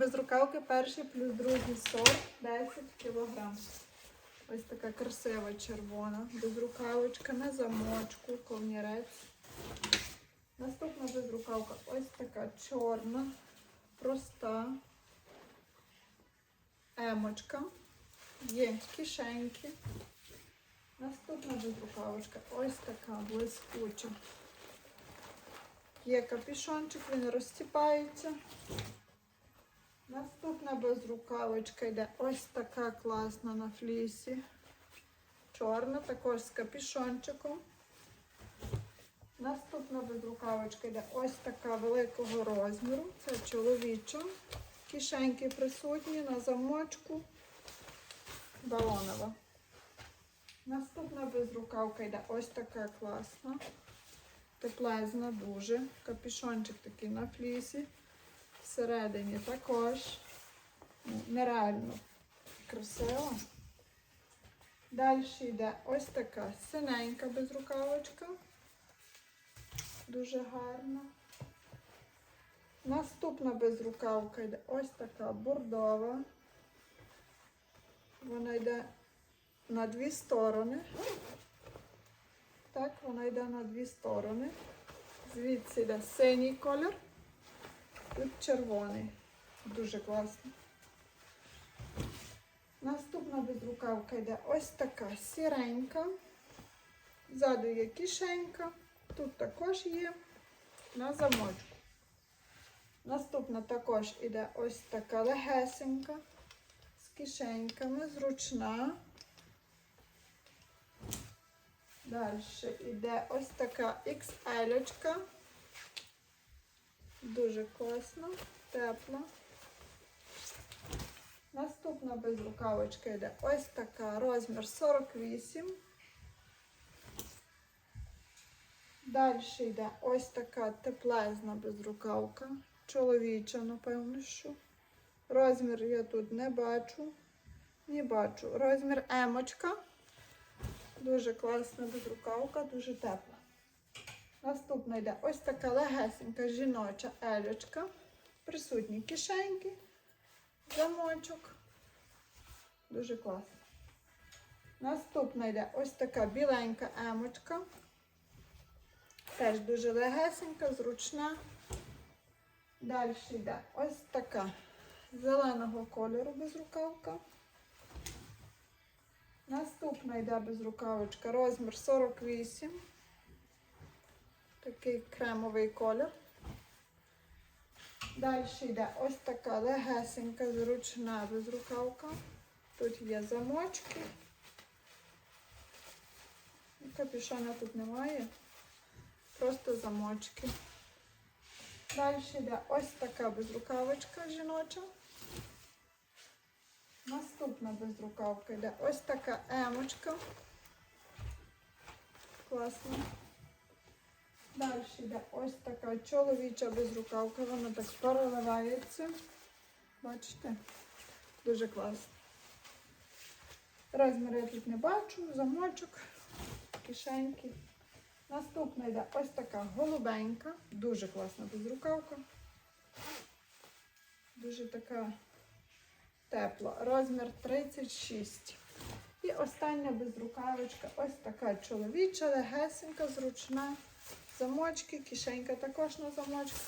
Безрукавки перший плюс другий сорт 10 кг. Ось така красива червона. Безрукавочка на замочку, ковнірець. Наступна безрукавка ось така чорна, проста. Емочка. Є кишеньки. Наступна безрукавочка ось така блискуча. Є капюшончик, він розтіпається. Наступна безрукавочка йде ось така класна на флісі. Чорна, також з капюшончиком. Наступна безрукавочка йде ось така великого розміру. Це чоловіча. Кишеньки присутні на замочку. Балонова. Наступна безрукавка йде ось така класна. Теплезна дуже. Капюшончик такий на флісі. Всередині також. Ну, Нереально красиво. Далі йде ось така синенька безрукавочка. Дуже гарна. Наступна безрукавка йде ось така бордова. Вона йде на дві сторони. Так, вона йде на дві сторони. Звідси йде синій колір, тут червоний. Дуже класно. Наступна безрукавка йде ось така сіренька. Ззаду є кишенька. Тут також є на замочку. Наступна також іде ось така легесенька з кишеньками, зручна. Далі йде ось така XL. Дуже класно, тепла. Наступна безрукавочка йде ось така, розмір 48. Далі йде ось така теплезна безрукавка. Чоловіча, напевно, що. Розмір я тут не бачу. Не бачу. Розмір емочка. Дуже класна безрукавка, дуже тепла. Наступна йде ось така легесенька жіноча елючка. Присутні кишеньки, замочок. Дуже класно. Наступна йде ось така біленька емочка. Теж дуже легесенька, зручна. Далі йде ось така зеленого кольору безрукавка. Наступна йде безрукавочка, розмір 48. Такий кремовий колір. Далі йде ось така легесенька, зручна безрукавка. Тут є замочки. Капюшона тут немає. Просто замочки. Далі йде ось така безрукавочка жіноча. Наступна безрукавка йде ось така емочка. Класно. Далі йде ось така чоловіча безрукавка. Вона так переливається. Бачите? Дуже класно. Розмір я тут не бачу, замочок, кишеньки. Наступна йде ось така голубенька, дуже класна безрукавка. Дуже така тепла. Розмір 36. І остання безрукавочка, ось така чоловіча, легесенька, зручна. Замочки, кишенька також на замочках.